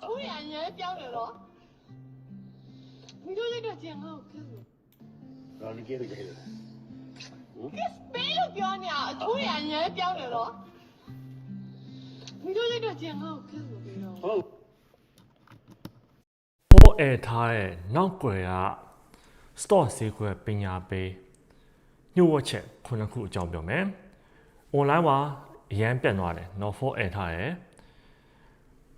都演员表演了。你就那个健康，可是 တော့ဒီကိစ္စကိစ္စ 可是没有表演，都演员表演了。你就那个健康，可是没有。 ဟုတ် ပေါ်အဲထားတဲ့နောက်ွယ်က stock ဈေးကွက်ပညာပေးညှို့ဝှက်ချက်ခုနှစ်ခုအကြောင်းပြောမယ်။ online မှာအရန်ပြတ်သွားတယ် not for အဲထားတယ်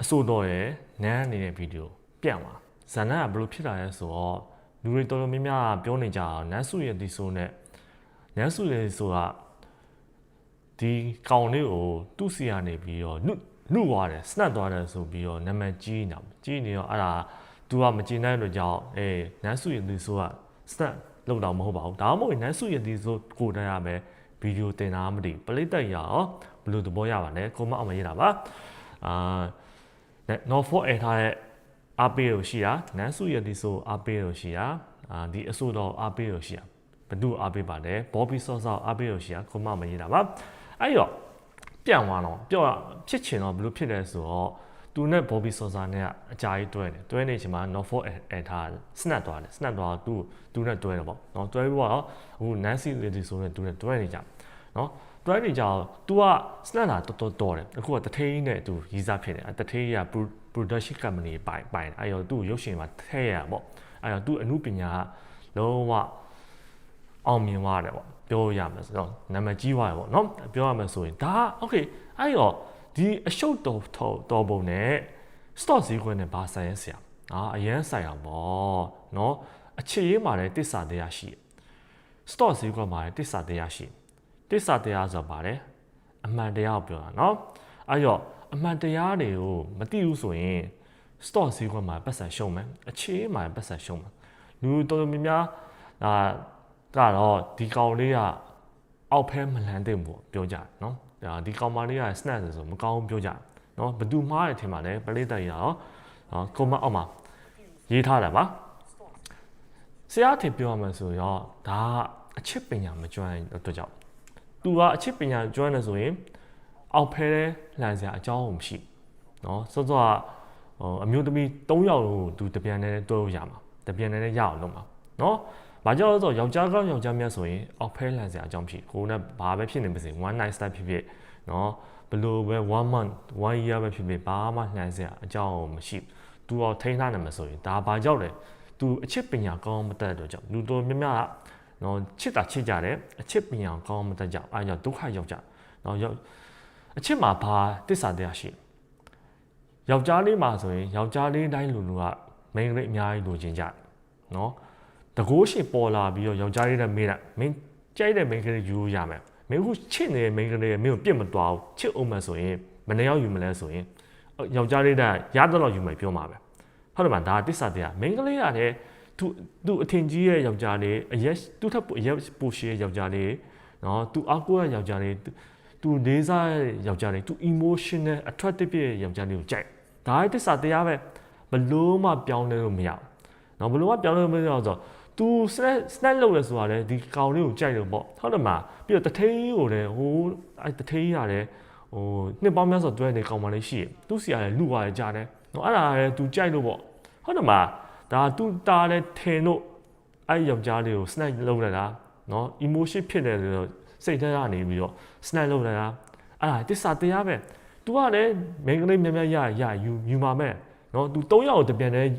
အဆိုတော်ရဲ့နန်းနေတဲ့ဗီဒီယိုပြန့်သွားဇာတ်လမ်းကဘယ်လိုဖြစ်လာလဲဆိုတော့လူတွေတော်တော်များများပြောနေကြအောင်နန်းစုရဲ့ဒီဆိုနဲ့နန်းစုရဲ့ဒီဆိုတာဒီကောင်လေးကိုသူ့စီကနေပြီးတော့နှုတ်နှုတ်သွားတယ်စနတ်သွားတယ်ဆိုပြီးတော့နာမည်ကြီးနေတာကြီးနေတော့အဲ့ဒါ तू ကမကျင်တဲ့အတွက်ကြောင့်အေးနန်းစုရဲ့ဒီဆိုကစနတ်လောက်တော့မဟုတ်ပါဘူးဒါမှမဟုတ်နန်းစုရဲ့ဒီဆိုကိုတည်းရမယ်ဗီဒီယိုတင်တာမသိဘူးပလိတ်တက်ရအောင်ဘယ်လိုသဘောရပါလဲကိုမအောင်မရေးတာပါအာ not for air ထားတဲ့အားပေးလို့ရှိတာနန်းစုရည်ဆိုအားပေးလို့ရှိတာအာဒီအဆိုတော်အားပေးလို့ရှိတာဘ누구အားပေးပါလဲဘော်ဘီဆော့ဆော့အားပေးလို့ရှိတာကိုမမရေးတာပါအဲ့တော့ပြန်သွားတော့ပြောရဖြစ်ချင်တော့ဘယ်လိုဖြစ်လဲဆိုတော့သူနဲ့ဘော်ဘီဆော့ဆော့နဲ့ကအကြာကြီးတွဲတယ်တွဲနေချိန်မှာ not for air ထားစနတ်သွားတယ်စနတ်သွားသူသူနဲ့တွဲတယ်ပေါ့နော်တွဲပြီးတော့ဟိုနန်းစီရည်ဆိုနဲ့သူနဲ့တွဲနေကြနော် တွဲနေကြတော့ तू ကစနက်လာတော်တော်တော်တယ်အခုကတထေးကြီးနဲ့ तू ရီးစားဖြစ်တယ်အဲတထေးကြီးက pro- production company ပိုင်ပိုင်အဲရော तू ကိုရုပ်ရှင်မှာထည့်ရတာပေါ့အဲရော तू အမှုပညာကလုံးဝအောင်မြင်သွားတယ်ပေါ့ပြောရမယ်ဆိုတော့နာမည်ကြီးသွားတယ်ပေါ့နော်ပြောရမယ်ဆိုရင်ဒါโอเคအဲရောဒီအရှုပ်တော်တော်တော်ပုံနဲ့ stock ဈေးကွက်နဲ့ဘာဆိုင်ရဆရာအာအရန်ဆိုင်အောင်ပေါ့နော်အခြေရေးမှာလည်းတစ္ဆာတရားရှိတယ် stock ဈေးကွက်မှာလည်းတစ္ဆာတရားရှိတယ် တစ္ဆာတရားဆိုပါလေအမှန်တရားကိုပြောတာเนาะအဲ့တော့အမှန်တရားတွေကိုမသိဘူးဆိုရင် stock ဈေးကွက်မှာပတ်စံရှုံးမယ်အခြေမှာပတ်စံရှုံးမယ်လူတော်တော်များများဒါကတော့ဒီကောင်လေးကအောက်ဖဲမလန်တဲ့ဘူးပြောကြတယ်เนาะဒါဒီကောင်မလေးက snack ဆိုမကောင်းဘူးပြောကြတယ်เนาะဘသူမှားတယ်ထင်ပါလေပလိတ္တရရောဟောကွန်မန့်အောက်မှာရေးထားတယ်ပါဆရာထင်ပြောရမယ်ဆိုတော့ဒါကအချစ်ပညာမကျွမ်းတဲ့အတွက်ကြောင့် သူကအချစ်ပညာကျွမ်းတယ်ဆိုရင်အောက်ဖဲလဲလှန်စရာအကြောင်းမရှိဘူးเนาะစောစောကဟိုအမျိုးသမီး၃ယောက်ကိုသူတပြန်နဲ့တွဲလို့ရမှာတပြန်နဲ့ရအောင်လုပ်မှာเนาะဘာကြောင့်လဲဆိုတော့ယောက်ျားကောင်းယောက်ျားမြတ်ဆိုရင်အောက်ဖဲလှန်စရာအကြောင်းမရှိဘူးကိုယ်နဲ့ဘာပဲဖြစ်နေပါစေone night stand ဖြစ်ဖြစ်เนาะဘယ်လိုပဲ1 month 1 year ပဲဖြစ်ဖြစ်ဘာမှလှန်စရာအကြောင်းမရှိဘူးသူတော့ထိန်းထားနိုင်မှာဆိုရင်ဒါဘာကြောင့်လဲသူအချစ်ပညာကောင်းမတတ်တဲ့အတွက်ကြောင့်လူတော်များများက နော်ချစ်တာချစ်ကြတယ်အချစ်ပညာကောင်းမတတ်ကြအဲကြောင့်ဒုက္ခရောက်ကြနော်ရောက်အချစ်မှာဘာတစ္ဆာတရားရှိယောက်ျားလေးမှာဆိုရင်ယောက်ျားလေးတိုင်းလူလူကမိန်းကလေးအများကြီးလိုချင်ကြတယ်နော်တကိုးရှင်ပေါ်လာပြီးတော့ယောက်ျားလေးနဲ့မေးတာမင်းကြိုက်တဲ့မိန်းကလေးယူလို့ရမယ်မင်းခုချစ်နေတဲ့မိန်းကလေးကမင်းကိုပြစ်မသွားဘူးချစ်အောင်မှဆိုရင်မနှောက်ယူမလဲဆိုရင်ယောက်ျားလေးကရတော့ယူမယ်ပြောမှာပဲဟုတ်တယ်မဒါတစ္ဆာတရားမိန်းကလေးကလည်း သူသူအထင်ကြီးရဲ့ယောက်ျားလေးအရက်သူ့ထက်ပိုအရက်ပိုရှိရဲ့ယောက်ျားလေးနော်သူအားကိုးရဲ့ယောက်ျားလေးသူလေးစားရဲ့ယောက်ျားလေးသူ emotional attractive ရဲ့ယောက်ျားလေးကိုကြိုက်ဒါရဲ့တစ္ဆာတရားပဲဘလို့မှပြောင်းလဲလို့မရဘူးနော်ဘလို့မှပြောင်းလဲလို့မရအောင်ဆိုတော့ तू snap snap လုပ်လဲဆိုတာလေဒီကောင်လေးကိုကြိုက်လို့ပေါ့ဟုတ်တယ်မလားပြီးတော့တထိန်ကိုလည်းဟိုအဲတထိန်ရတယ်ဟိုနှစ်ပေါင်းများစွာတွဲနေကောင်မလေးရှိရသူ့စီရတယ်လူပါရကြတယ်နော်အဲ့ဒါလည်း तू ကြိုက်လို့ပေါ့ဟုတ်တယ်မလား ဒါသူ့တားလဲထင်လို့အဲ့ယောက်ျားလေးကို snipe လုပ်လိုက်တာနော် emotion ဖြစ်တယ်ဆိုတော့စိတ်ထဲကနေပြီးတော့ snipe လုပ်လိုက်တာအဲ့ဒါတစ္ဆာတရားပဲ तू ကလည်းမိန်းကလေးများများရရယူယူမှာမဲ့နော် तू ၃ယောက်ကိုတပြန်တည်း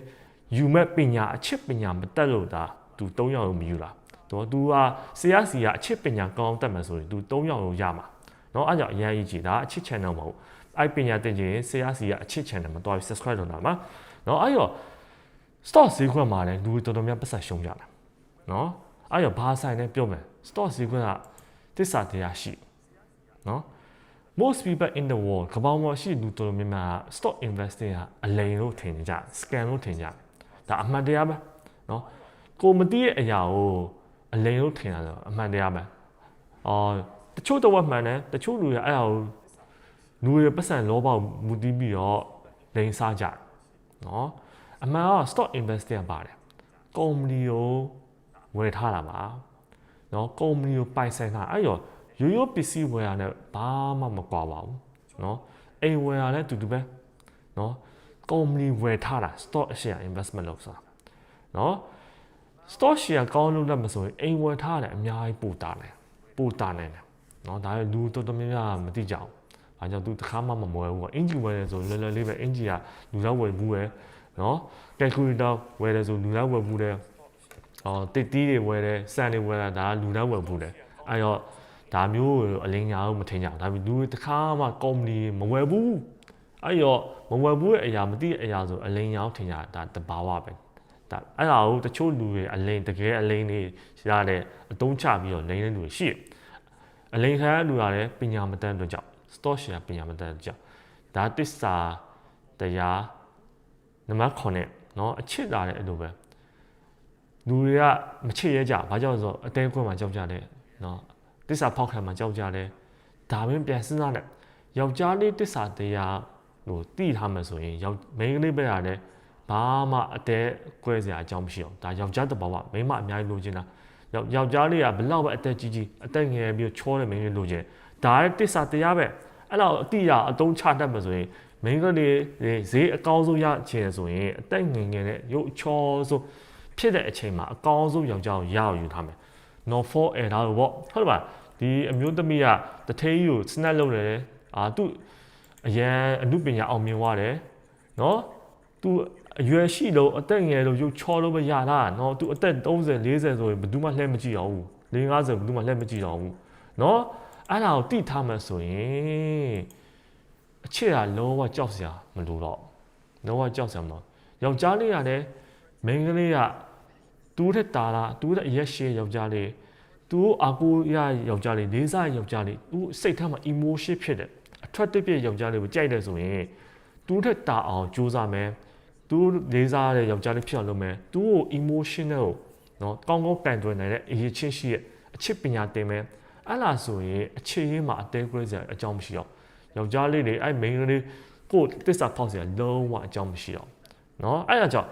ယူမဲ့ပညာအချစ်ပညာမတက်လို့ဒါ तू ၃ယောက်ကိုမယူလားတော့ तू ကဆရာစီကအချစ်ပညာကောင်းတက်မှာဆိုရင် तू ၃ယောက်ကိုရမှာနော်အဲ့ကြောင့်အရင်အကြည့်ဒါအချစ် channel မဟုတ်အဲ့ပညာတင်ချင်ဆရာစီကအချစ် channel မှာတွားပြီး subscribe လုပ်တာမှာနော်အဲ့တော့ stock ဈေးကွက်မှာလည်းလူတော်တော်များပတ်သက်ရှုံးကြတာနော်အဲ့တော့ဘာဆိုင်လဲပြောမယ် stock ဈေးကွက်ကတစ္ဆာတရားရှိနော် most people in the world ကမ္ဘာပေါ်ရှိလူတော်တော်များများ stock investing ကအလိမ်လို့ထင်နေကြ scam လို့ထင်ကြဒါအမှန်တရားပဲနော်ကိုမသိတဲ့အရာကိုအလိမ်လို့ထင်တာဆိုအမှန်တရားပဲအော်တချို့တော့မှန်တယ်တချို့လူတွေအဲ့ဒါကိုလူတွေပတ်စံလောဘကိုမူတည်ပြီးတော့လိမ်စားကြတယ်နော် အမှန်က stock investing ကပါတယ်ကုမ္ပဏီကိုဝယ်ထားတာပါเนาะကုမ္ပဏီကိုပိုင်ဆိုင်တာအဲ့ရောရိုးရိုးပစ္စည်းဝယ်ရတဲ့ဘာမှမကွာပါဘူးเนาะအိမ်ဝယ်ရလည်းတူတူပဲเนาะ ကုမ္ပဏီဝယ်ထားတာ stock share investment လုပ်စားနော် stock share ကောင်းလို့လည်းမဆိုရင်အိမ်ဝယ်ထားတယ်အများကြီးပိုတာတယ်ပိုတာနေတယ်နော်ဒါပေမဲ့လူတော်တော်များများမသိကြဘူး။ဘာကြောင့်သူတစ်ခါမှမမဝယ်ဘူးပေါ့အင်ဂျီဝယ်တယ်ဆိုလွယ်လွယ်လေးပဲအင်ဂျီကလူတော့ဝယ်ဘူးပဲ နော် calculator ဝယ်တယ်ဆိုလူတော့ဝယ်ဘူးတယ်အော်တစ်တီးတွေဝယ်တယ်စံတွေဝယ်တာဒါကလူတော့ဝယ်ဘူးတယ်အဲ့တော့ဒါမျိုးကိုအလင်းညာကိုမထင်ကြဘူးဒါပေမဲ့လူတွေတစ်ခါမှကုမ္ပဏီမဝယ်ဘူးအဲ့တော့မဝယ်ဘူးရဲ့အရာမသိတဲ့အရာဆိုအလင်းညာကိုထင်ကြတာဒါတဘာဝပဲဒါအဲ့ဒါကိုတချို့လူတွေအလင်းတကယ်အလင်းတွေရတဲ့အတုံးချပြီးတော့လိမ့်တဲ့လူတွေရှိတယ်အလင်းခံရလူကလည်းပညာမတတ်တဲ့ကြောင့် stock share ပညာမတတ်တဲ့ကြောင့်ဒါတစ္ဆာတရား နံပါတ်9နဲ့เนาะအချစ်လာတဲ့အဲ့လိုပဲလူတွေကမချစ်ရဲကြဘာကြောင့်လဲဆိုတော့အသေးကွန်းမှာကြောက်ကြတယ်เนาะတစ္ဆာဖောက်ခံမှာကြောက်ကြတယ်ဒါမင်းပြန်စဉ်းစားတယ်ယောက်ျားလေးတစ္ဆာတရားဟိုတိထားမှဆိုရင်ယောက်မိန်းကလေးပဲရတယ်ဘာမှအတဲကွဲစရာအကြောင်းမရှိအောင်ဒါယောက်ျားတဘာဝမိန်းမအများကြီးလိုချင်တာယောက်ယောက်ျားလေးကဘလောက်ပဲအသက်ကြီးကြီးအသက်ငယ်ပြီးချောတဲ့မိန်းကလေးလိုချင်ဒါလည်းတစ္ဆာတရားပဲအဲ့တော့အတိရအတုံးချတတ်မှဆိုရင် မိန်းကလေးတွေဈေးအကောင်းဆုံးရချင်ဆိုရင်အသက်ငယ်ငယ်နဲ့ရုပ်ချောဆုံးဖြစ်တဲ့အချိန်မှာအကောင်းဆုံးယောက်ျားကိုရအောင်ယူထားမယ် not for error လို့ပေါ့ဟုတ်ပါဒီအမျိုးသမီးကတထေးကြီးကိုစနက်လုပ်နေတယ်အာသူအရန်အမှုပညာအောင်မြင်သွားတယ်နော်သူအရွယ်ရှိလို့အသက်ငယ်လို့ရုပ်ချောလို့ပဲရတာနော်သူအသက်30 40ဆိုရင်ဘယ်သူမှလှည့်မကြည့်အောင်ဘူး50 50ဘယ်သူမှလှည့်မကြည့်အောင်ဘူးနော်အဲ့ဒါကိုတိထားမှဆိုရင် အချစ်ကလောကကြောက်စရာမလိုတော့လောကကြောက်စရာမလိုယောက်ျားလေးကလည်းမိန်းကလေးကတူးတဲ့တာလားတူးတဲ့အရက်ရှည်ယောက်ျားလေးသူအာကိုရယောက်ျားလေးလေးစားယောက်ျားလေးသူစိတ်ထဲမှာ emotion ဖြစ်တယ် attractive ပြယောက်ျားလေးကိုကြိုက်တယ်ဆိုရင်တူးတဲ့တာအောင်ကြိုးစားမယ်သူလေးစားတဲ့ယောက်ျားလေးဖြစ်အောင်လုပ်မယ်သူ့ကို emotional ကိုနော်ကောင်းကောင်းကန်တွယ်နိုင်တဲ့အရေးချင်းရှိရဲ့အချစ်ပညာတင်မယ်အဲ့လားဆိုရင်အချစ်ရင်းမှာအသေးကွဲစရာအကြောင်းမရှိတော့ ယောက်ျားလေးတွေအဲ့ main လေးကိုတစ္ဆာဖောက်စရာလုံးဝအကြောင်းမရှိတော့နော်အဲ့ဒါကြောင့်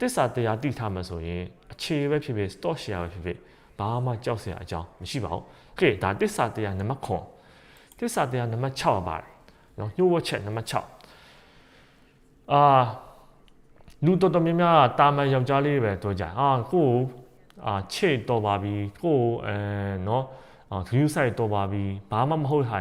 တစ္ဆာတရားတိထားမှဆိုရင်အခြေပဲဖြစ်ဖြစ် stock share ပဲဖြစ်ဖြစ်ဘာမှကြောက်စရာအကြောင်းမရှိပါဘူး။ Okay ဒါတစ္ဆာတရားနံပါတ်9တစ္ဆာတရားနံပါတ်6ပါပါတယ်။နော်ညှို့ဝှက်ချက်နံပါတ်6အာလူတော်တော်များများတာမန်ယောက်ျားလေးပဲတွေ့ကြ။အာကိုကိုအာချစ်တော်ပါပြီကိုကိုအဲနော်အာ view site တော်ပါပြီဘာမှမဟုတ်ဟာ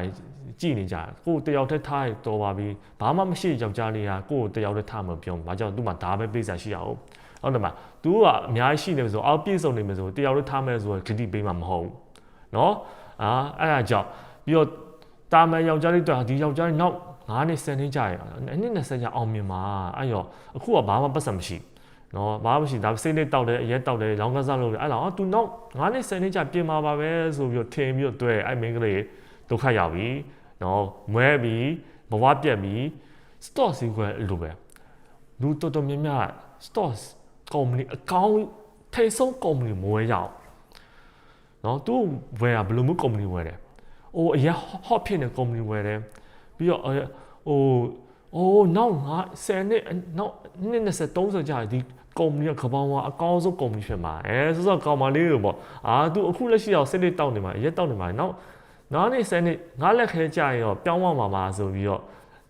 ကြည့်နေကြကိုတယောက်တည်းထားတော်ပါပြီဘာမှမရှိယောက်ျားလေးကကိုကိုတယောက်တည်းထားမပြောဘာကြောင့်သူ့မှာဒါပဲပြိစာရှိရအောင်ဟုတ်တယ်မလား तू ကအများကြီးရှိနေပြီဆိုအောက်ပြည့်စုံနေပြီဆိုတယောက်တည်းထားမယ်ဆိုတော့ဂတိပေးမှာမဟုတ်ဘူးเนาะအာအဲ့ဒါကြောင့်ပြီးတော့တာမန်ယောက်ျားလေးတော့ဒီယောက်ျားလေးနောက်9နှစ်10နှစ်ကြာရအနည်း20ကြာအောင်မြင်မှာအဲ့ရောအခုကဘာမှပတ်စံမရှိနော်ဘာမှမရှိဒါစိတ်နဲ့တောက်တယ်အရက်တောက်တယ်လောင်းကစားလုပ်တယ်အဲ့တော့ तू နောက်9နှစ်10နှစ်ကြာပြင်มาပါပဲဆိုပြီးတော့ထင်ပြီးတော့တွေ့အဲ့မင်းကလေးဒုက္ခရောက်ပြီ နော်မွဲပြီးဘဝပြက်ပြီး stock စီကွယ်လိုပဲလူတော်တော်များများ stock ကုမ္ပဏီအကောင့်ထိတ်ဆုံးကုမ္ပဏီမဝဲရအောင်နော်သူဝယ်တာဘယ်လိုမျိုးကုမ္ပဏီဝယ်တယ်။အိုးအရင် hot ဖြစ်နေကုမ္ပဏီဝယ်တယ်။ပြီးတော့ဟိုအိုးနောက်ငါ10နှစ်နောက်နှစ်20 30ကြာဒီကုမ္ပဏီကကပောင်းဝါအကောင်းဆုံးကုမ္ပဏီဖြစ်မှာအဲဆိုတော့ကောင်မလေးတွေပေါ့အာသူအခုလက်ရှိအောင်စနစ်တောက်နေမှာရက်တောက်နေမှာနောက် နောက်နေ့10နှစ်ငါလက်ခဲကြာရင်တော့ပြောင်းသွားမှာပါဆိုပြီးတော့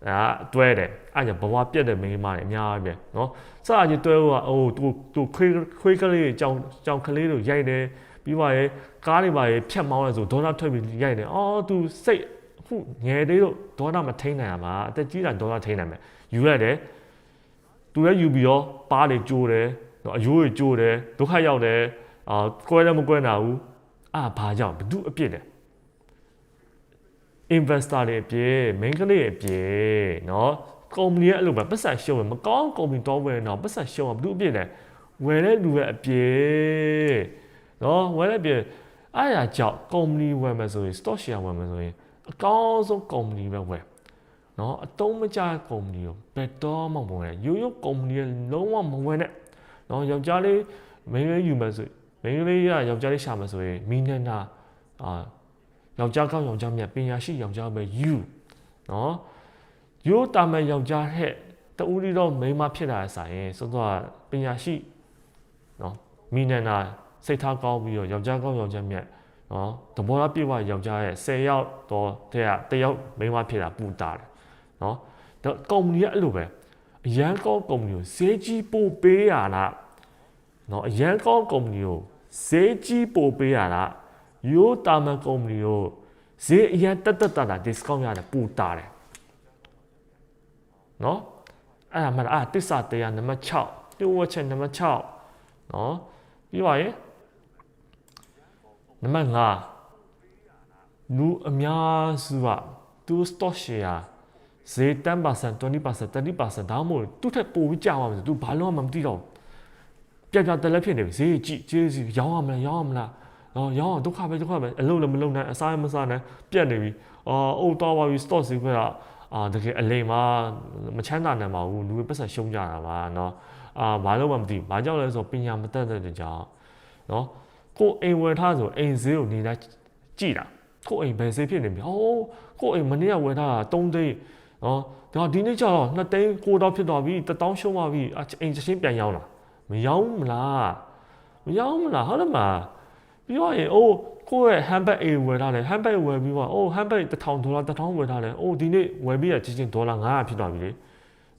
အဲတွဲတယ်အဲ့ကြောင့်ဘဝပြက်တဲ့မိန်းမတွေအများကြီးပဲเนาะစအကြီးတွဲဟိုအိုးသူသူခွေးခွေးကလေးကြောင်ကြောင်ကလေးတို့ရိုက်တယ်ပြီးပါရဲ့ကားတွေပါရဲ့ဖြတ်မောင်းလဲဆိုဒေါနာထွက်ပြီးရိုက်တယ်အော်သူစိတ်အခုငယ်သေးလို့ဒေါနာမထိန်နိုင်ရမှာအသက်ကြီးတာဒေါနာထိန်နိုင်မယ်ယူရတယ်သူလည်းယူပြီးတော့ပါးတွေကျိုးတယ်နော်အယိုးတွေကျိုးတယ်ဒုက္ခရောက်တယ်အာကွဲလည်းမကွဲနိုင်ဘူးအာဘာကြောင့်ဘသူအပြစ်လဲ investor တွေအပြည့် main ကလေးအပြည့်เนาะကုမ္ပဏီရဲ့အဲ့လိုပဲပတ်စံရှုံးတယ်မကောင်းကုမ္ပဏီတော့ဝယ်တော့ပတ်စံရှုံးအောင်ဘသူအပြည့်လဲဝယ်တဲ့လူရဲ့အပြည့်เนาะဝယ်တဲ့အပြည့်အဲ့ဒါကြောင့်ကုမ္ပဏီဝယ်မယ်ဆိုရင် stock share ဝယ်မယ်ဆိုရင်အကောင်းဆုံးကုမ္ပဏီပဲဝယ်เนาะအတုံးမကျကုမ္ပဏီကိုဘယ်တော့မှမဝယ်နဲ့ရိုးရိုးကုမ္ပဏီကလုံးဝမဝယ်နဲ့เนาะယောက်ျားလေး main လေးယူမယ်ဆိုမိန်းကလေးကယောက်ျားလေးရှာမယ်ဆိုရင်မီနန္နာအာ ယောက်ျားကောင်းယောက်ျားမြတ်ပညာရှိယောက်ျားပဲယူနော်ရိုးတာမဲ့ယောက်ျားဟဲ့တူရီတော့မိန်းမဖြစ်တာဆိုင်ရင်စောစောကပညာရှိနော်မိနန္ဒာစိတ်ထားကောင်းပြီးတော့ယောက်ျားကောင်းယောက်ျားမြတ်နော်သဘောထားပြည့်ဝယောက်ျားရဲ့10ယောက်တော့တဲ့ကတယောက်မိန်းမဖြစ်တာပူတာတယ်နော်ဒါကုမ္ပဏီကအဲ့လိုပဲအရန်ကောကုမ္ပဏီကိုဈေးကြီးပို့ပေးရလားနော်အရန်ကောကုမ္ပဏီကိုဈေးကြီးပို့ပေးရလား ရိုးတာမန်ကုမ္ပဏီကိုဈေးအရန်တက်တက်တာတာ discount ရတယ်ပူတာတယ်နော်အဲ့ဒါမှလည်းအာတစ္ဆာတရားနံပါတ်6ပြုတ်ဝတ်ချက်နံပါတ်6နော်ပြီးပါရဲ့နံပါတ်5လူအများစုကသူ stock share ဈေး10% 20% 30%ဒါမှမဟုတ်သူ့ထက်ပိုပြီးကြာသွားမှာသူဘာလို့မှမသိတော့ဘူးပြပြတက်လက်ဖြစ်နေပြီဈေးကြည့်ကျေးဇူးရောင်းရမလားရောင်းရမလား တော့ရောင်းအောင်ဒုက္ခပဲဒုက္ခပဲအလုံးလည်းမလုံးနိုင်အစားမစားနိုင်ပြက်နေပြီအော်အုတ်တော့ပါပြီ stock ဈေးခွဲကအာတကယ်အလိမ်မှာမချမ်းသာနိုင်ပါဘူးလူတွေပတ်ဆက်ရှုံးကြတာပါเนาะအာဘာလို့မှမသိဘူးဘာကြောင့်လဲဆိုတော့ပညာမတတ်တဲ့ကြောင့်เนาะကိုအိမ်ဝယ်ထားဆိုအိမ်ဈေးကိုနေလိုက်ကြည့်တာကိုအိမ်ဘယ်ဈေးဖြစ်နေပြီဟောကိုအိမ်မနေ့ကဝယ်ထားတာ3သိန်းနော်ဒါဒီနေ့ကျတော့2သိန်းကိုတော့ဖြစ်သွားပြီ1000ရှုံးသွားပြီအအိမ်ချင်းပြန်ရောင်းလာမရောင်းမလားမရောင်းမလားဟုတ်တယ်မလား ပြီးတော့ရင်အိုးကိုယ့်ရဲ့ handbag အိမ်ဝယ်ထားတယ် handbag ဝယ်ပြီးတော့အိုး handbag 1000ဒေါ်လာ1000ဝယ်ထားတယ်အိုးဒီနေ့ဝယ်ပြီးရချင်းချင်းဒေါ်လာ900ဖြစ်သွားပြီလေ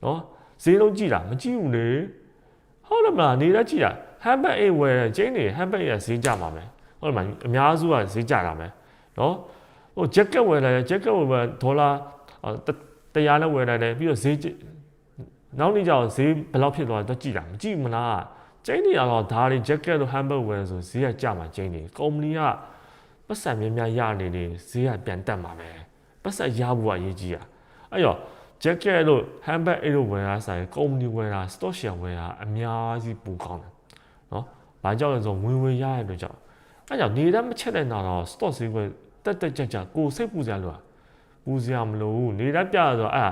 နော်ဈေးလုံးကြည့်တာမကြည့်ဘူးလေဟုတ်တယ်မလားနေလည်းကြည့်တာ handbag အိမ်ဝယ်တယ်ကျင်းနေ handbag ရဈေးကြမှာမယ်ဟုတ်တယ်မလားအများစုကဈေးကြတာမယ်နော်ဟို jacket ဝယ်လိုက်တယ် jacket ဝယ်ဒေါ်လာတရားနဲ့ဝယ်လိုက်တယ်ပြီးတော့ဈေးနောက်နေ့ကျတော့ဈေးဘယ်လောက်ဖြစ်သွားလဲတော့ကြည့်တာမကြည့်မလား ကျင်းနေရတော့ဒါတွေ jacket တို့ handbag ဝယ်ဆိုဈေးကကြမှာကျင်းနေကုမ္ပဏီကပတ်စံများများရနေနေဈေးကပြန်တက်မှာပဲပတ်စံရဖို့ကအရေးကြီးอ่ะအဲ့တော့ jacket တို့ handbag အဲ့လိုဝယ်ရဆိုင်ကုမ္ပဏီဝယ်တာ stock share ဝယ်တာအများကြီးပူကောင်းတယ်နော်ဘာကြောင့်လဲဆိုဝင်ဝင်ရရတဲ့အတွက်ကြောင့်အဲ့ကြောင့်နေတတ်မချက်တဲ့နာတော့ stock ဈေးဝယ်တက်တက်ကြကြကိုစိတ်ပူစရာလို့ပူစရာမလိုဘူးနေတတ်ပြဆိုအဲ့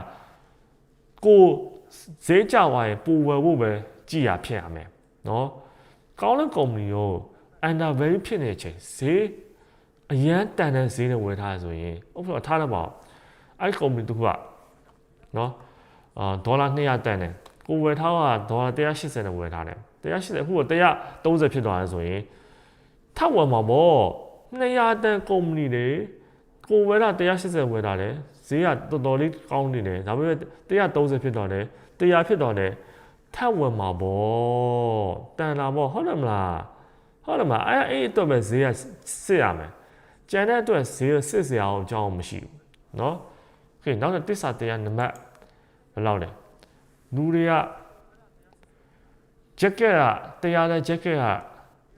ကိုဈေးကြသွားရင်ပူဝယ်ဖို့ပဲကြည်ရဖြစ်ရမယ် နော်ကောင်းတဲ့ကုမ္ပဏီကို under value ဖြစ်နေတဲ့အချိန်ဈေးအရန်တန်တဲ့ဈေးနဲ့ဝယ်ထားရဆိုရင်ဥပမာထားတော့ပေါ့အဲ့ကုမ္ပဏီတစ်ခုကနော်အာဒေါ်လာ200တန်တယ်ကိုဝယ်ထားကဒေါ်လာ180နဲ့ဝယ်ထားတယ်180အခုက130ဖြစ်သွားတယ်ဆိုရင်ထပ်ဝယ်မှာပေါ့200တန်ကုမ္ပဏီတွေကိုဝယ်တာ180ဝယ်တာလေဈေးကတော်တော်လေးကောင်းနေတယ်ဒါပေမဲ့130ဖြစ်သွားတယ်100ဖြစ်သွားတယ် ထပ်ဝယ်မှာပေါ့တန်တာပေါ့ဟုတ်တယ်မလားဟုတ်တယ်မလားအဲ့အဲ့အတွက်ပဲဈေးကစစ်ရမယ်ကျန်တဲ့အတွက်ဈေးစစ်စရာအကြောင်းမရှိဘူးเนาะโอเคနောက်တစ်တစ္ဆာတရားနံပါတ်ဘယ်လောက်လဲလူတွေက jacket ကတရားတဲ့ jacket က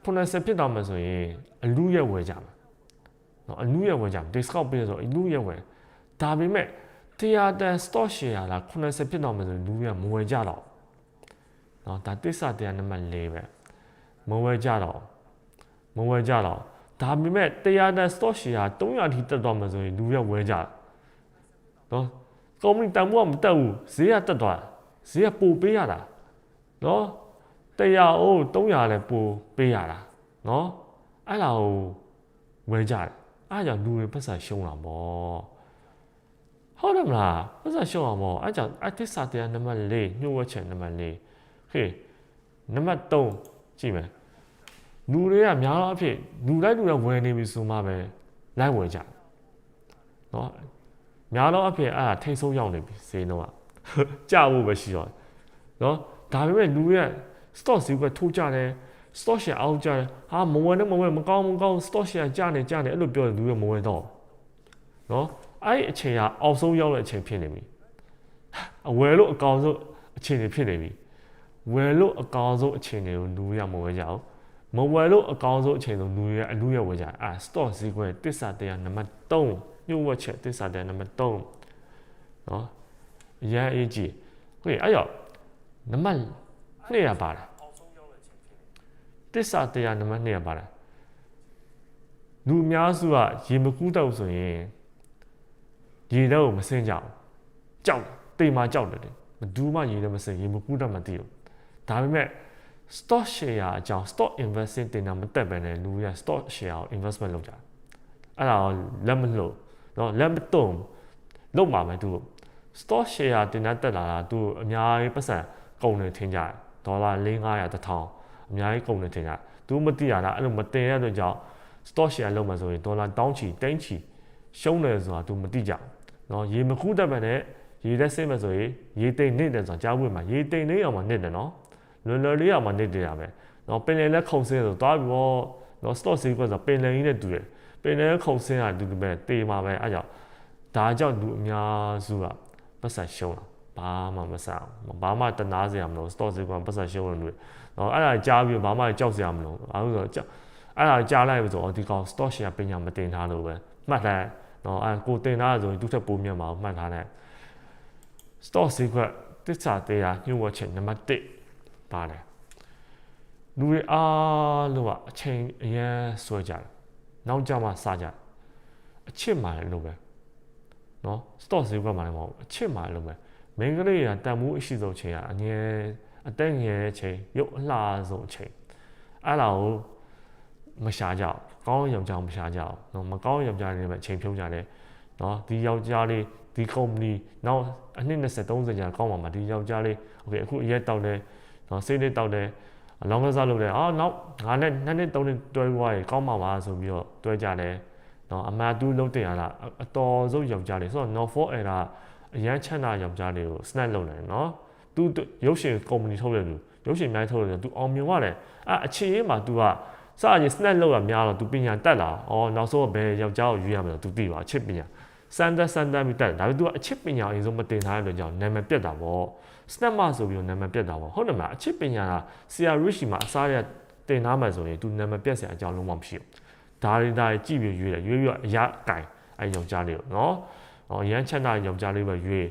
90ဖြစ်တော့မှဆိုရင်အလူရဲ့ဝယ်ကြမှာเนาะအလူရဲ့ဝယ်ကြမှာ discount ပေးဆိုအလူရဲ့ဝယ်ဒါပေမဲ့တရားတဲ့ stock share လား90ဖြစ်တော့မှဆိုရင်လူတွေကမဝယ်ကြတော့ เนาะဒါတစ္ဆာတရားနံပါတ်၄ပဲမဝယ်ကြတော့မဝယ်ကြတော့ဒါပေမဲ့တရားတဲ့ stock share 300ထိတက်တော့မှဆိုရင်လူတွေကဝယ်ကြတယ်เนาะကုမ္ပဏီတန်ဖိုးကမတက်ဘူးဈေးကတက်သွားဈေးကပိုပေးရတာเนาะတရားအိုး300လည်းပိုပေးရတာเนาะအဲ့ဒါကိုဝယ်ကြတယ်အဲ့ကြောင့်လူတွေပတ်စံရှုံးတာပေါ့ဟုတ်တယ်မလားပတ်စံရှုံးအောင်ပေါ့အဲ့ကြောင့်အသစ္စာတရားနံပါတ်၄ညှို့ဝှက်ချက်နံပါတ်၄ ဟေးနံပါတ်3ကြည့်မယ်လူတွေကများတော့အဖြစ်လူလိုက်လူလိုက်ဝယ်နေပြီဆိုမှပဲလိုက်ဝယ်ကြเนาะများတော့အဖြစ်အဲ့ဒါထိတ်ဆုံးရောက်နေပြီဈေးနှုန်းကကြဖို့ပဲရှိတော့เนาะဒါပေမဲ့လူတွေက stock ဈေးကထိုးကြတယ် stock share အောက်ကြတယ်ဟာမဝယ်နဲ့မဝယ်မကောင်းမကောင်း stock share ကျနေကျနေအဲ့လိုပြောတယ်လူတွေမဝယ်တော့နော်အဲ့ဒီအချိန်ကအောက်ဆုံးရောက်တဲ့အချိန်ဖြစ်နေပြီအဝယ်လို့အကောင်ဆုံးအချိန်တွေဖြစ်နေပြီ ဝယ်လို့အကောင်ဆုံးအချိန်တွေကိုလူတွေကမဝယ်ကြအောင်မဝယ်လို့အကောင်ဆုံးအချိန်ဆိုလူတွေကအလူရဝယ်ကြအာ stock ဈေးကွက်တစ္ဆာတရားနံပါတ်3ညှို့ဝှက်ချက်တစ္ဆာတရားနံပါတ်3နော်အရင်အကြီးဟေးအဲ့ရောနံပါတ်2ရပါတယ်တစ္ဆာတရားနံပါတ်2ရပါတယ်လူအများစုကရေမကူးတော့ဆိုရင်ရေတော့မစင်းကြဘူးကြောက်တိမ်မာကြောက်တယ်မဒူးမှရေလည်းမစင်းရေမကူးတော့မသိဘူး ဒါပေမဲ့ stock share အကြောင်း stock investing တင်တာမတက်ပဲနဲ့လူရ stock share ကို investment လုပ်ကြတယ်အဲ့ဒါလက်မလို့เนาะလက်မတုံလုပ်မှာမယ်သူ stock share တင်တဲ့တက်လာတာသူအများကြီးပတ်စံကုန်နေထင်ကြတယ်ဒေါ်လာ4 500 1000အများကြီးကုန်နေထင်ကြသူမသိရတာအဲ့လိုမတင်ရတဲ့ကြောင့် stock share လုပ်မှာဆိုရင်ဒေါ်လာတောင်းချီတိန်းချီရှုံးတယ်ဆိုတာ तू မသိကြဘူးเนาะရေမကူးတတ်ပဲနဲ့ ရေသက်စိတ်မဲ့ဆိုရင်ရေတိမ်နေတယ်ဆိုတာကြားဝင်မှာရေတိမ်နေအောင်မှနေတယ်နော် လွယ်လွယ်လေးအောင်မှနေတယ်ရပဲနော်ပင်လယ်လက်ခုံစင်းဆိုသွားပြီးတော့နော် stock ဈေးကွက်ဆိုပင်လယ်ကြီးနဲ့တူတယ်ပင်လယ်ခုံစင်းကတူတူပဲတေးမှာပဲအဲ့ကြောင့်ဒါကြောင့်လူအများစုကပတ်ဆက်ရှုံးတာဘာမှမဆအောင်ဘာမှတနာစရာမလို stock ဈေးကွက်ပတ်ဆက်ရှုံးလို့လို့နော်အဲ့ဒါကြားပြီးဘာမှကြောက်စရာမလိုဘာလို့ဆိုတော့ကြောက်အဲ့ဒါကြားလိုက်ပြီးဆိုတော့ဒီကောင် stock share ပညာမတင်ထားလို့ပဲမှတ်တယ်နော်အဲ့ကိုတင်ထားဆိုရင်သူ့ထက်ပိုမြတ်မှာမှတ်ထားတယ် stock secret တစ္ဆာတရားညှို့ဝှက်ချက်နံပါတ်1 ပါတယ်လူတွေအားလုံးကအချိန်အရန်ဆွဲကြတယ်နောက်ကြမှာစကြတယ်အချစ်မှလည်းလို့ပဲနော် stock ဈေးဘက်မှာလည်းမဟုတ်အချစ်မှလည်းလို့ပဲမင်းကလေးကတန်ဖိုးအရှိဆုံးချိန်ကအငယ်အတက်ငယ်တဲ့ချိန်ရုပ်အလှဆုံးချိန်အဲ့ဒါကိုမရှာကြအောင်ကောင်းယောက်ျားမရှာကြအောင်နော်မကောင်းယောက်ျားတွေပဲအချိန်ဖြုံးကြတယ်နော်ဒီယောက်ျားလေးဒီ company နောက်အနှစ်20 30ကြာကောင်းပါမှာဒီယောက်ျားလေး okay အခုအရက်တောက်လဲ နော်စိတ်လေးတောက်တယ်အလောင်းကစားလုပ်တယ်အော်နောက်ငါနဲ့နှစ်နှစ်သုံးနှစ်တွဲသွားရေကောင်းပါပါဆိုပြီးတော့တွဲကြတယ်နော်အမာတူးလုံးတင်ရတာအတော်ဆုံးယောက်ျားလေးဆိုတော့ Norfolk era အရန်ချမ်းသာယောက်ျားလေးကို snap လုပ်နိုင်နော်သူရုပ်ရှင် company ထုတ်တယ်သူရုပ်ရှင်များထုတ်တယ်သူအောင်မြင်ရတယ်အဲအခြေအေးမှာ तू ကစရင် snap လောက်တာများတော့ तू ပညာတက်လာဩနောက်ဆုံးဘယ်ယောက်ျားကိုယူရမလဲ तू သိပါအချစ်ပညာစမ်းတမ်းစမ်းတမ်းပြီးတက်ဒါပေမဲ့ तू ကအချစ်ပညာအရင်ဆုံးမတင်ထားတဲ့အတွက်ကြောင့်နာမည်ပြက်တာပေါ့ snap မဆိုပြီးတော့နာမည်ပြတ်တာပေါ့။ဟုတ်တယ်မလားအချစ်ပညာကဆရာ rich မှာအစားရတင်ထားမှဆိုရင် तू နာမည်ပြတ်စရာအကြောင်းလုံးဝမရှိဘူး။ဒါတွေဒါတွေကြည့်ပြီးရွေးတယ်ရွေးပြီးတော့အရာကင်အဲယောက်ျားလေးကိုနော်။အော်ရမ်းချမ်းသာယောက်ျားလေးပဲရွေး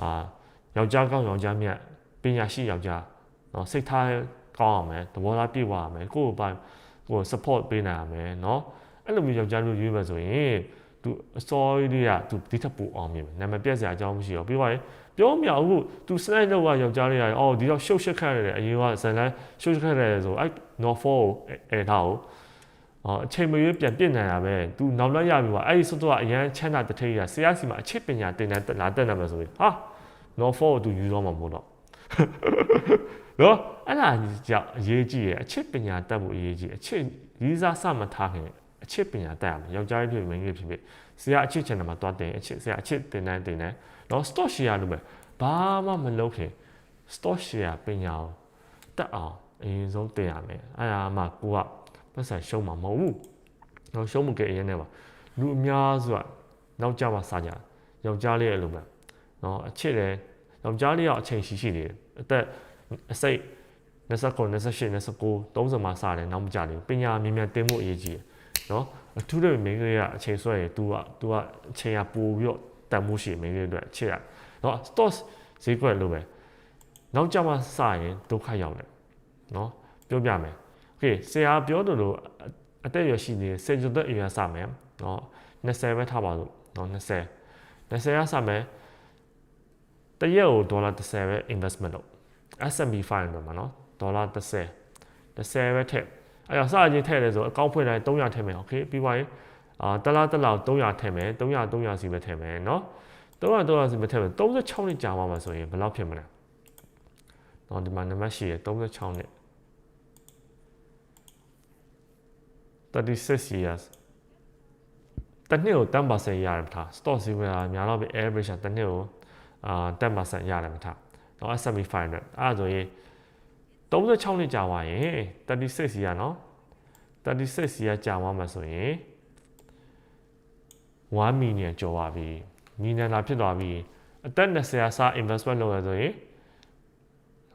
အာယောက်ျားကောင်းယောက်ျားမြတ်ပညာရှိယောက်ျားနော်စိတ်ထားကောင်းအောင်မယ်သဘောထားပြည့်ဝအောင်မယ်ကိုယ့်ကိုယ်ပိုင်ကိုယ် support ပေးနိုင်အောင်မယ်နော်အဲ့လိုမျိုးယောက်ျားမျိုးရွေးမယ်ဆိုရင်သူအစောကြီးလေးကသူဒီထက်ပိုအောင်မြင်မယ်နာမည်ပြက်စရာအကြောင်းမရှိတော့ပြီးသွားရင် ပြောမရဘူး तू slide လောက်ကယောက်ျားလေးကအော်ဒီတော့ရှုပ်ရှက်ခတ်ရတယ်အရင်ကဇန်လန်းရှုပ်ရှက်ခတ်ရတယ်ဆိုအဲ့ not for အဲ့ထားကိုအော်အချိန်မရွေးပြန်ပြစ်နိုင်ရပဲ तू နောက်လက်ရပြီပါအဲ့ဒီစွတ်တော့အရန်ချမ်းသာတထိတ်ရဆရာစီမှာအချစ်ပညာတင်တဲ့လာတက်နေမှာဆိုရင်ဟာ not for ကို तू ယူတော့မှာမဟုတ်တော့နော်အဲ့ဒါကြောင့်အရေးကြီးရအချစ်ပညာတတ်ဖို့အရေးကြီးအချစ်ရီးစားစမထားခင်အချစ်ပညာတတ်ရမယ်ယောက်ျားလေးဖြစ်မိန်းကလေးဖြစ်ဖြစ်ဆရာအချစ်ချင်တယ်မှာတွားတင်အချစ်ဆရာအချစ်တင်တိုင်းတင်တို င်းနော် stock share လို့ပဲဘာမှမလုပ်ခင် stock share ပညာကိုတက်အောင်အရင်ဆုံးတင်ရမယ်အဲ့ဒါမှကိုကပတ်စံရှုံးမှာမဟုတ်ဘူးတော့ရှုံးမှုကအရင်နဲ့ပါလူအများစုကနောက်ကျမှစားကြယောက်ျားလေးရဲ့လိုပဲနော်အချစ်တယ်ယောက်ျားလေးကအချိန်ရှိရှိနေတယ်အသက်အစိတ်29 28 29 30မှာစတယ်နောက်မကြသေးဘူးပညာမြင်မြန်တင်မှုအရေးကြီးတယ်နော်အထူးတဲ့မိန်းကလေးကအချိန်ဆွဲရင် तू က तू ကအချိန်ကပိုပြီးတော့ တန်မှုရှိမင်းလေးအတွက်ချစ်ရနော် stocks ဈေးကွက်လိုပဲနောက်ကြမှာစရင်ဒုက္ခရောက်တယ်နော်ပြောပြမယ် okay ဆရာပြောတယ်လို့အသက်ရရှိနေတဲ့စေကျွန်သက်အရွယ်စမယ်နော်20ပဲထားပါလို့နော်20 20ရစမယ်တရက်ကိုဒေါ်လာ30ပဲ investment လုပ် S&P 500တော့မှာနော်ဒေါ်လာ30 30ပဲထည့်အဲ့တော့စချင်းထည့်လဲဆိုအကောင့်ဖွင့်တိုင်း300ထည့်မယ် okay ပြီးပါရင် အာတလားတလား300ထည့်မယ်300 300စီပဲထည့်မယ်နော်300 300စီပဲထည့်မယ်36နှစ်ကြာသွားမှာဆိုရင်ဘယ်လောက်ဖြစ်မလဲနော်ဒီမှာနံပါတ်ရှိရ36နှစ်36 years တစ်နှစ်ကို10%ရတယ်မထား stock ဈေးကများတော့ပြီ average တစ်နှစ်ကိုအာ10%ရတယ်မထားနော် S&P 500အဲ့ဒါဆိုရင်36နှစ်ကြာသွားရင်36စီရနော်36စီရကြာသွားမှာဆိုရင် 1 million ကျော်ပါပြီမီလီယံလာဖြစ်သွားပြီအသက်20အစား investment လုပ်ရဆိုရင်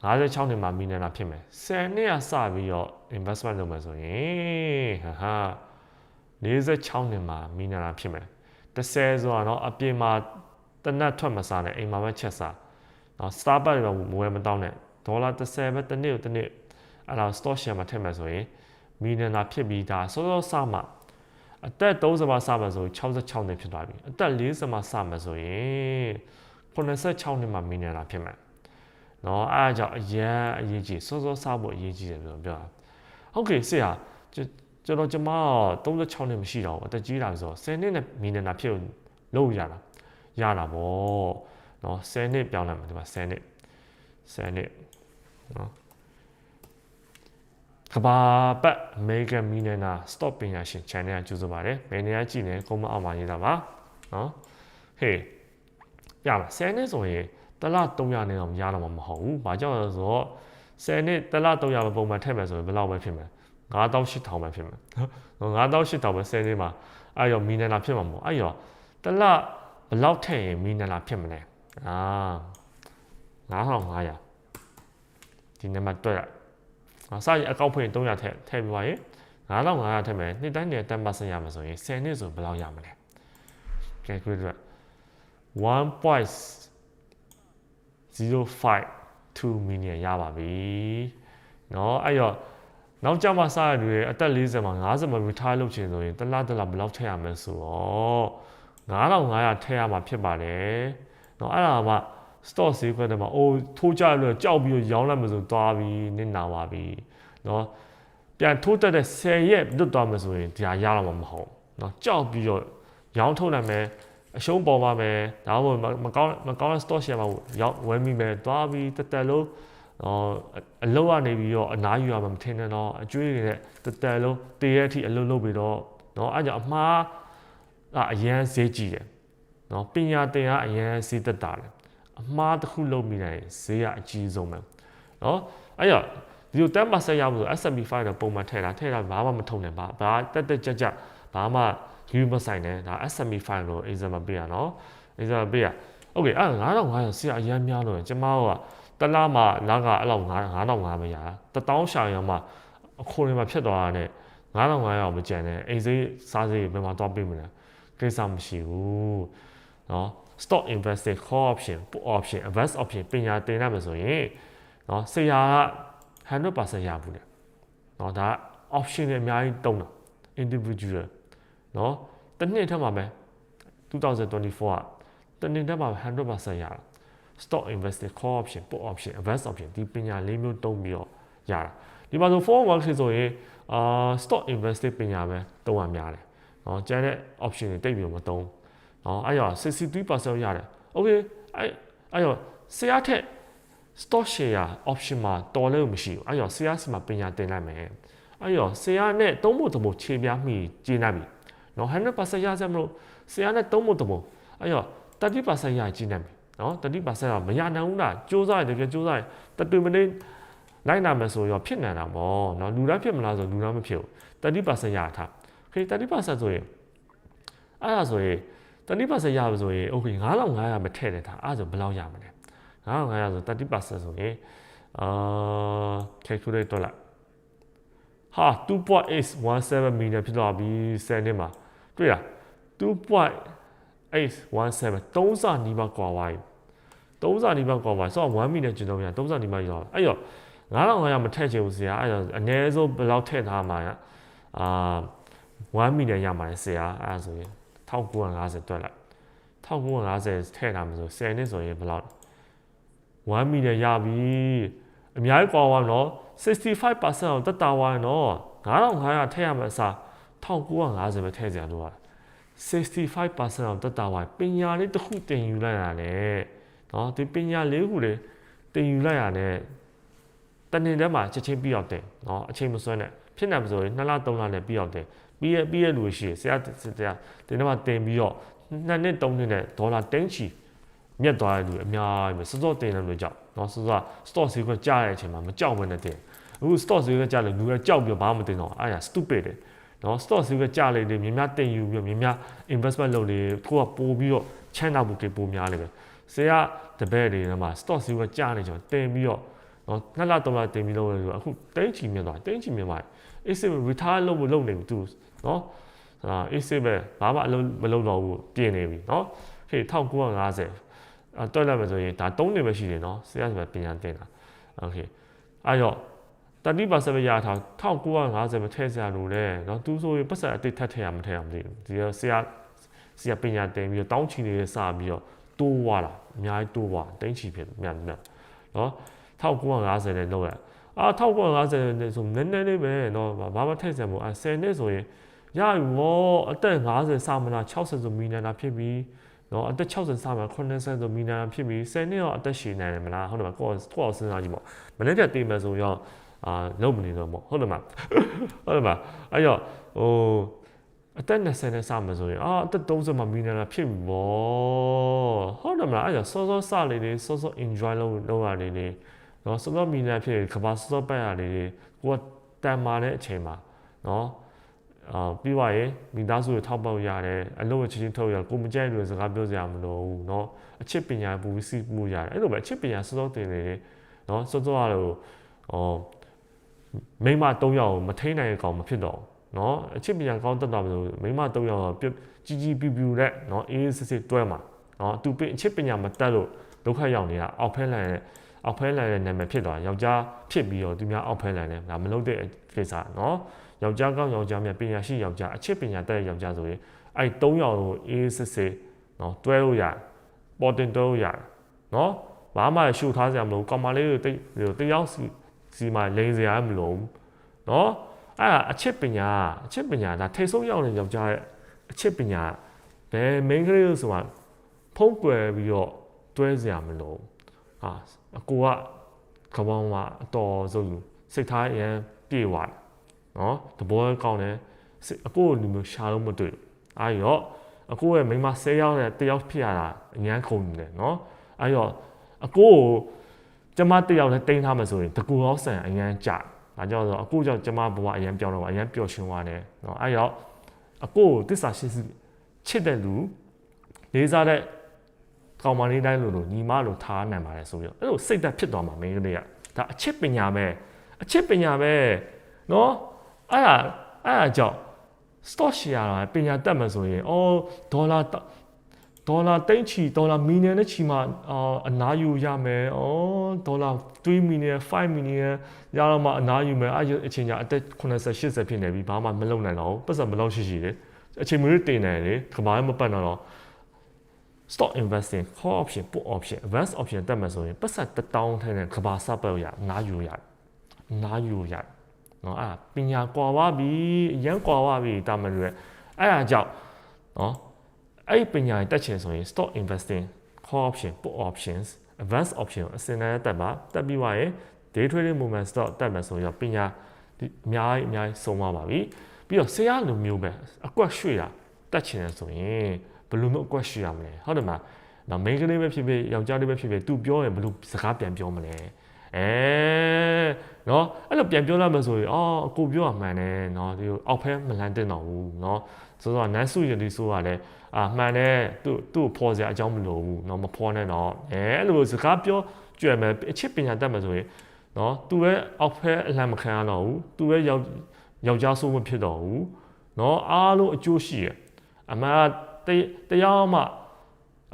56နှစ်မှာမီလီယံလာဖြစ်မယ်10နှစ်အစပြီးတော့ investment လုပ်မယ်ဆိုရင်ဟာဟာ46နှစ်မှာမီလီယံလာဖြစ်မယ်30ဆိုတာတော့အပြင်မှာတနတ်ထွက်မစားနဲ့အိမ်မှာပဲချက်စားနော် Starbucks တော့မဝယ်မတောင်းနဲ့ဒေါ်လာ30ပဲတစ်နေ့ကိုတစ်နေ့အဲ့ဒါ stock share မှာထည့်မယ်ဆိုရင်မီလီယံလာဖြစ်ပြီးဒါစောစောစမှ အသက်30မှာစမှာဆိုရင်66နှစ်ဖြစ်သွားပြီအသက်40မှာစမှာဆိုရင်86နှစ်မှာမီလီယံလာဖြစ်မယ်နော်အဲ့ဒါကြောင့်အရန်အရေးကြီးစောစောစဖို့အရေးကြီးတယ်ပြောပြောတာဟုတ်ကဲ့ဆရာကျွန်တော်ကျမ36နှစ်မရှိတော့ဘူးအသက်ကြီးလာပြီဆိုတော့10နှစ်နဲ့မီလီယံလာဖြစ်လို့ရတာရတာဗောနော်10နှစ်ပြောင်းလိုက်မယ်ဒီမှာ10နှစ်10နှစ်နော် ကဘာပတ် Mega Millionaire Stock ပညာရှင် channel ကကြိုဆိုပါတယ်ဘယ်နေရာကြည့်နေကွန်မန့်အောက်မှာရေးတာပါနော်ဟေးပြမှာ10နှစ်ဆိုရင်တစ်လ300နဲ့တော့မရတော့မှာမဟုတ်ဘူး။ဘာကြောင့်လဲဆိုတော့10နှစ်တစ်လ300ပဲပုံမှန်ထည့်မယ်ဆိုရင်ဘယ်လောက်ပဲဖြစ်မလဲ။9800ပဲဖြစ်မယ်။နော်9800ပဲ10နှစ်မှာအဲ့ရောမီနလာဖြစ်မှာမဟုတ်အဲ့ရောတစ်လဘယ်လောက်ထည့်ရင်မီနလာဖြစ်မလဲ။အာ9500ဒီနံပါတ်တွက်အ စရင်အကောက်ဖွင့်300ထည့်ထည့်ပြီးပါရင်9500ထည့်မယ်နှစ်တိုင်းနဲ့10%ရမှာဆိုရင်10နှစ်ဆိုဘယ်လောက်ရမလဲ calculate 1.052 million ရပါပြီเนาะအဲ့တော့နောက်ကြမှာစရတွေအသက်40မှာ50မှာ retire လုပ်ချင်ဆိုရင်တစ်လတစ်လဘယ်လောက်ထည့်ရမလဲဆိုတော့9500ထည့်ရမှာဖြစ်ပါတယ်เนาะအဲ့ဒါမှ stock ဈေးကွက်ထဲမှာအိုးထိုးကြလို့ကြောက်ပြီးရောင်းလိုက်မှဆိုသွားပြီးနစ်နာပါပြီเนาะပြန်ထိုးတက်တဲ့10ရက်လွတ်သွားမှဆိုရင်ဒါရတော့မှာမဟုတ်เนาะကြောက်ပြီးတော့ရောင်းထုတ်နိုင်မယ်အရှုံးပေါ်ပါမယ်ဒါမှမဟုတ်မကောင်းမကောင်းတဲ့ stock share မှာရောက်ဝယ်မိမယ်သွားပြီးတက်တက်လို့အော်အလုံးကနေပြီးတော့အနားယူရမှာမထင်နဲ့တော့အကျွေးတွေနဲ့တက်တက်လို့တည့်ရက်အထိအလုံးလုပ်ပြီးတော့เนาะအဲ့ကြောင့်အမှားအရန်ဈေးကြည့်တယ်เนาะပညာသင်ကအရန်ဈေးတက်တာတယ် အမှားတစ်ခုလုပ်မိတယ်ဈေးကအကြီးဆုံးပဲเนาะအဲ့တော့ဒီလို10%ဆက်ရဖို့ဆို S&P 5တော့ပုံမှန်ထည့်တာထည့်တာဘာမှမထုံနဲ့ဘာဘာတက်တက်ကြက်ကြက်ဘာမှယူမဆိုင်နဲ့ဒါ S&P 5လို့ example ပေးရနော် example ပေးရ okay အဲ့9500ဆရာအရန်များလို့ကျမတို့ကတလားမှလာကအဲ့လောက်9500ပဲရတာတထောင်းရှာရမှအခွန်တွေမှာဖြစ်သွားတာနဲ့9500မကျန်နဲ့အိမ်စိစားစိဘယ်မှာသွားပေးမလဲကိစ္စမရှိဘူးเนาะ stock investing call option put option invest option ပညာသင်ရမယ်ဆိုရင်เนาะဆရာက100%ရဘူးလေเนาะဒါ option တွေအများကြီးတုံးတာ individual เนาะတစ်နှစ်ထက်မှာပဲ2024ကတစ်နှစ်ထက်မှာ100%ရတာ stock investing call option put option invest option ဒီပညာလေးမျိုးတုံးပြီးတော့ရတာဒီမှာဆို forward work ဆိုရင်အာ stock investing ပညာပဲတုံးရများတယ်เนาะကျန်တဲ့ option တွေတိတ်ပြီးတော့မတုံးเ ။အော်အဲ့ရ63%ရတယ်။ Okay အဲ့အဲ့ရဆရာထက် stock share option မှာတော်လဲမရှိဘူး။အဲ့ရဆရာစီမှာပညာသင်လိုက်မယ်။အဲ့ရဆရာနဲ့သုံးဖို့တမို့ခြေပြားမိကျင်းလိုက်ပြီ။နော်100%ရစမလို့ဆရာနဲ့သုံးဖို့တမို့အဲ့ရ30%ရကျင်းလိုက်ပြီ။နော်30%ကမရနိုင်ဘူးလား။စူးစမ်းရတယ်ပြန်စူးစမ်းတတွင်မလေးလိုက်နာမယ်ဆိုရောဖြစ်နိုင်တာပေါ့နော်လူတိုင်းဖြစ်မလားဆိုလူတိုင်းမဖြစ်ဘူး30%ရထားခေ30%ဆိုရင်အဲ့ဒါဆိုရင် 30%ရပြီဆိုရင် okay 9500မထည့်တဲ့ထားအဲ့ဒါဆိုဘယ်လောက်ရမလဲ9500ဆို30%ဆိုရင်အာ calculate တော့လိုက်ဟာ2.817 million ဖြစ်သွားပြီ10နှစ်မှာတွေ့လား2.817 3စာနီးပါးကွာသွားပြီ3စာနီးပါးကွာသွားဆိုတော့1 million ကျင်တော့ပြန်3စာနီးပါးရောက်အဲ့တော့9500မထည့်ချင်ဘူးဆရာအဲ့တော့အနည်းဆုံးဘယ်လောက်ထည့်ထားမှာအာ1 million ရမှာလေဆရာအဲ့ဒါဆိုရင် 1950တွက်လိုက်1950ထည့်ထားမှာဆို10နှစ်ဆိုရင်ဘယ်လောက်1 million ရပြီအများကြီးကွာသွားနော်65%အောင်တက်တာဝိုင်းနော်9500ထည့်ရမယ်အစား1950ပဲထည့်ကြလို့ရတယ်65%အောင်တက်တာဝိုင်းပညာလေးတစ်ခုတင်ယူလိုက်ရတယ်နော်ဒီပညာလေးခုလေးတင်ယူလိုက်ရတယ်တနေ့တည်းမှာချက်ချင်းပြီးရောက်တယ်နော်အချိန်မစွဲနဲ့ဖြစ်နေမှာဆိုရင်2လ3လနဲ့ပြီးရောက်တယ် ပြီးရပြီးရလို့ရှိရင်ဆရာဆရာတင်းတော့တင်ပြီးတော့နှစ်နှစ်သုံးနှစ်နဲ့ဒေါ်လာတန်းချီမြက်သွားတဲ့လူအများကြီးပဲစောစောတင်တယ်လို့ကြောက်နော်စောစော stock ဈေးကွက်ကျတဲ့အချိန်မှာမကြောက်ဘဲနဲ့တင်အခု stock ဈေးကွက်ကျလို့လူကကြောက်ပြီးဘာမှမတင်တော့အဲ့ဒါ stupid တယ်နော် stock ဈေးကွက်ကျလေလေမြင်များတင်ယူပြီးမြင်များ investment လုပ်လေကိုကပို့ပြီးတော့ချမ်းသာဖို့ကိပိုများလေပဲဆရာတပည့်တွေမှာ stock ဈေးကွက်ကျနေကြတင်ပြီးတော့ နော်နှစ်လသုံးလတင်ပြီးလုပ်ရလို့အခုတင်းချီမြင်သွားတင်းချီမြင်သွားအေးစစ် retire လုပ်ဖို့လုပ်နေပြီသူနော်အာအေးစစ်ပဲဘာမှအလုပ်မလုပ်တော့ဘူးပြင်နေပြီနော်ဟေး1950အဲတွက်လိုက်မယ်ဆိုရင်ဒါ3နှစ်ပဲရှိတယ်နော်ဆရာကပညာသင်တာโอเคအဲ့တော့30%ပဲရထား1950ပဲထည့်စရာလိုတယ်เนาะသူဆိုရင်ပတ်စံအတိတ်ထပ်ထည့်ရမထည့်ရမသိဘူးဒီဆရာဆရာပညာသင်ပြီးတော့တောင်းချီနေစပြီးတော့တိုးသွားတာအများကြီးတိုးသွားတင်းချီဖြစ်မြန်မြန်เนาะ 1950နဲ့လောက်ရအာ1950နဲ့ဆိုနည်းနည်းလေးပဲเนาะဘာမှထည့်စရာမလိုအဲ10နှစ်ဆိုရင်ရပြီဗောအသက်50စာမလား60ဆိုမီနနာဖြစ်ပြီးနော်အသက်60စာမှာ80ဆိုမီနာဖြစ်ပြီး10နှစ်တော့အသက်ရှည်နိုင်တယ်မလားဟုတ်တယ်မကိုယ်ကိုယ်စဉ်းစားကြည့်ပေါ့မနေ့ကတည်မယ်ဆိုရောအာလုံးမနေတော့ပေါ့ဟုတ်တယ်မဟုတ်တယ်မအဲ့တော့ဟို အသက်20နဲ့စမယ်ဆိုရင်အာအသက်30မှာမီလီယံနာဖြစ်ပြီဗောဟုတ်တယ်မလားအဲ့ဒါစောစောစလေးလေးစောစော enjoy လုပ်လုပ်ရလေးလေး နော်စောစောမီလီယံဖြစ်ရင်ကဘာစောစောပတ်ရလေးလေးကိုကတန်မာတဲ့အချိန်မှာနော်အာပြီးသွားရင်မိသားစုကိုထောက်ပေါက်ရတယ်အလုပ်ကိုချင်းချင်းထုတ်ရကိုမကြိုက်လို့စကားပြောစရာမလိုဘူးเนาะအချစ်ပညာပူပြီးစီးပူရတယ်အဲ့လိုပဲအချစ်ပညာစောစောတင်နေတယ်เนาะစောစောကတော့ဟောမိမ၃ယောက်ကိုမထိန်နိုင်တဲ့ကောင်မဖြစ်တော့ဘူးเนาะအချစ်ပညာကောင်းတက်တာမလို့မိမ၃ယောက်ကပြကြီးကြီးပြူပြူတဲ့เนาะအေးအေးစစ်စစ်တွဲမှာเนาะသူအချစ်ပညာမတက်လို့ဒုက္ခရောက်နေတာအောက်ဖဲလန်ရဲ့ အောက်ဖဲလန်ရဲ့နာမည်ဖြစ်သွားယောက်ျားဖြစ်ပြီးတော့သူများအောက်ဖဲလန်နဲ့ဒါမလုပ်တဲ့ကိစ္စနော်ယောက်ျားကောင်းယောက်ျားမြတ်ပညာရှိယောက်ျားအချစ်ပညာတတ်တဲ့ယောက်ျားဆိုရင်အဲ့၃ယောက်ကိုအေးစစ်စစ်နော်တွဲလို့ရပေါ်တင်တွဲလို့ရနော်ဘာမှရှုထားစရာမလိုကောင်မလေးတွေတိတ်တယောက်စီစီမှာလိန်စရာမလိုနော်အဲ့ဒါအချစ်ပညာအချစ်ပညာဒါထိတ်ဆုံးရောက်နေယောက်ျားရဲ့အချစ်ပညာဘယ် main ကလေးလို့ဆိုတာဖုံးကွယ်ပြီးတော့တွဲစရာမလိုဘူး ဟာအကိုကကပောင်းမှာအတော်ဆုံးလူစိတ်ထားအရင်ပြေသွားတယ် နော်တဘောကောင်းတယ်စစ်အကိုလူမျိုးရှာလို့မတွေ့ဘူးအားရောအကိုရဲ့မိန်းမ10ယောက်နဲ့တယောက်ဖြစ်ရတာအញ្ញမ်းခုန်နေတယ်နော်အားရောအကိုကိုကျမတယောက်နဲ့တင်ထားမှဆိုရင်တကူရောဆန်အញ្ញမ်းကြဒါကြောင့်ဆိုအကိုကြောင့်ကျမဘဝအញ្ញမ်းပြောင်းတော့အញ្ញမ်းပျော်ရွှင်သွားတယ်နော်အားရောအကိုကိုတစ္ဆာရှိစီချစ်တဲ့လူလေးစားတဲ့ ကောင်မလေးတိုင်းလို့လို့ညီမလို့ထားနိုင်ပါတယ်ဆိုပြီးတော့အဲ့လိုစိတ်သက်ဖြစ်သွားမှာမင်းကလေးကဒါအချစ်ပညာပဲအချစ်ပညာပဲနော်အဲ့ဒါအဲ့ဒါကြောင့် stock share တာပညာတက်မှဆိုရင်အော်ဒေါ်လာဒေါ်လာတိန့်ချီဒေါ်လာမီလီယံနဲ့ချီမှအာအနာယူရမယ်။အော်ဒေါ်လာ3မီလီယံ5မီလီယံရတော့မှအနာယူမယ်။အဲ့အချိန်ကျအသက်80 80ဖြစ်နေပြီဘာမှမလုပ်နိုင်တော့ဘူး။ပတ်စံမလုပ်ရှိရှိလေ။အချိန်မျိုးတင်နေလေ။ကဘာမှမပတ်တော့ stock investing call option put option advance option တက်မှဆိုရင်ပတ်စံ1000ထဲနဲ့ကဘာစပတ်ရအနာယူရအနာယူရနော်အဲ့ဒါပညာကွာဝပြီအရန်ကွာဝပြီတာမန်တွေအဲ့ဒါကြောင့်နော်အဲ့ဒီပညာတက်ချင်ဆိုရင် stock investing call option put options advanced option ကိုအစင်နဲ့တက်ပါတက်ပြီးွားရင် day trading movement stock တက်မယ်ဆိုရင်ပညာဒီအများကြီးအများကြီးဆုံးသွားပါပြီပြီးတော့ဆရာလိုမျိုးပဲအကွက်ရွှေ့တာတက်ချင်တယ်ဆိုရင်ဘ ယ်လိုမျိုးအကွက်ရွှေ့ရမလဲဟုတ်တယ်မလားနော် main ကလေးပဲဖြစ်ဖြစ်ယောက်ျားလေးပဲဖြစ်ဖြစ်သူပြောရင်ဘယ်လိုစကားပြန်ပြောမလဲအဲနော်အဲ့လိုပြန်ပြောလိုက်မှဆိုရင်အော်အကိုပြောရမှန်တယ်နော်ဒီအောက်ဖဲမလန်တင်တော့ဘူးနော်ဆိုတော့နန်းစုရည်ဒီဆိုကလည်းအာမှန်တယ်သူ့သူ့ဖော်စရာအကြောင်းမလိုဘူးနော်မဖော်နဲ့တော့အဲအဲ့လိုစကားပြောကြွယ်မယ်အချစ်ပညာတတ်မယ်ဆိုရင်နော်သူပဲအောက်ဖဲအလံမခံရတော့ဘူးသူပဲယောက်ယောက်ျားဆိုးမဖြစ်တော့ဘူးနော်အားလုံးအကျိုးရှိရအမှန် တရားမှ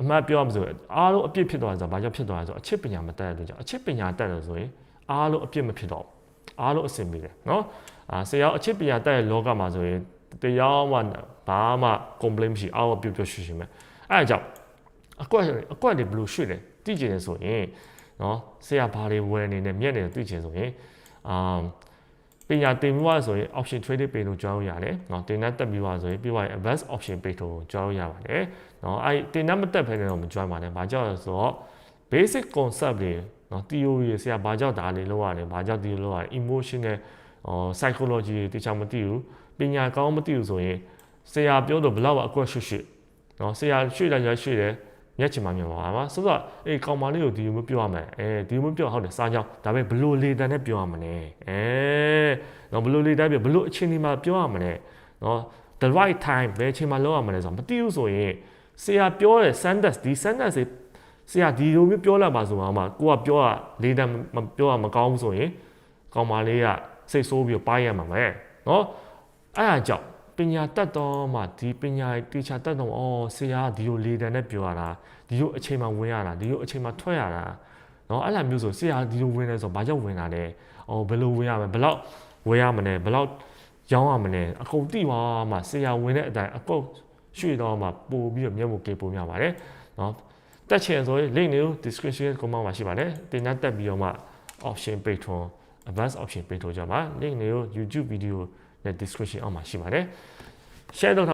အမှတ်ပြောရမှာဆိုရင်အားလုံးအပြစ်ဖြစ်သွားတယ်ဆိုတော့ဘာကြောင့်ဖြစ်သွားလဲဆိုတော့အချစ်ပညာမတတ်တဲ့အတွက်ကြောင့်အချစ်ပညာတတ်တယ်ဆိုရင်အားလုံးအပြစ်မဖြစ်တော့ဘူးအားလုံးအဆင်ပြေတယ်နော်အာဆရာအချစ်ပညာတတ်တဲ့လောကမှာဆိုရင်တရားမှဘာမှ complain မရှိအားလုံးအပြစ်ပြရွှေ့ရှင်ပဲအဲဒါကြောင့်အကွက်အကွက်တွေဘယ်လိုရွှေ့လဲသိကျင်တယ်ဆိုရင်နော်ဆရာဘာတွေဝယ်နေနဲ့မြက်နေသိကျင်ဆိုရင်အာ ပညာသင်ပြီးွားဆိုရင် option trading page ကိုကြောင်းရတယ်เนาะတင်တဲ့တက်ပြီးွားဆိုရင်ပြီးွားရင် advanced option page ကိုကြောင်းရပါတယ်เนาะအဲ့တင်တဲ့မတက်ဖဲနဲ့တော့မကြောင်းပါနဲ့ဘာကြောင့်လဲဆိုတော့ basic concept တွေเนาะ theory တွေဆရာဘာကြောင့်ဒါလေးလောက်ရတယ်ဘာကြောင့်ဒီလိုလောက်ရ emotional ဟော psychology တွေတခြားမသိဘူးပညာကောင်းမသိဘူးဆိုရင်ဆရာပြောတော့ဘလောက်အကွက်ရွှေ့ရွှေ့เนาะဆရာရွှေ့လိုက်ရွှေ့တယ် မျက်ချင်မှမြင်ပါမှာဆိုတော့အေးကောင်မလေးကိုဒီလိုမျိုးပြောရမယ်အဲဒီလိုမျိုးပြောဟုတ်တယ်စားကြောင်းဒါပေမဲ့ဘလို့လေတန်နဲ့ပြောရမလဲအဲနော်ဘလို့လေတန်ပြောဘလို့အချိန်ဒီမှာပြောရမလဲနော် the right time ဘယ်အချိန်မှာလုပ်ရမလဲဆိုတော့မသိဘူးဆိုရင်ဆရာပြောတဲ့ sentence ဒီ sentence တွေဆရာဒီလိုမျိုးပြောလိုက်ပါဆိုမှကိုကပြောတာလေတန်မပြောရမကောင်းဘူးဆိုရင်ကောင်မလေးကစိတ်ဆိုးပြီးပိုင်းရမှာပဲနော်အဲ့ဒါကြောင့် ပညာတတ်တော့မှဒီပညာတေချာတတ်တော့အော်ဆရာဒီလိုလေတန်နဲ့ပြောရတာဒီလိုအချိန်မှဝင်ရတာဒီလိုအချိန်မှထွက်ရတာနော်အဲ့လိုမျိုးဆိုဆရာဒီလိုဝင်လဲဆိုတော့ဘာကြောင့်ဝင်တာလဲအော်ဘယ်လိုဝင်ရမလဲဘယ်လောက်ဝင်ရမလဲဘယ်လောက်ရောင်းရမလဲအကုန်တိသွားမှဆရာဝင်တဲ့အတိုင်းအကုန်ရွှေ့တော့မှပို့ပြီးတော့မျက်မှောက်ကေပို့များပါတယ်နော်တက်ချင်ဆိုရင် link တွေကို description ကိုမှာရှိပါတယ်တင်တဲ့တက်ပြီးတော့မှ option patron advanced option patron ကြမှာ link တွေကို YouTube video နဲ့ description အောက်မှာရှိပါတယ် share လုပ်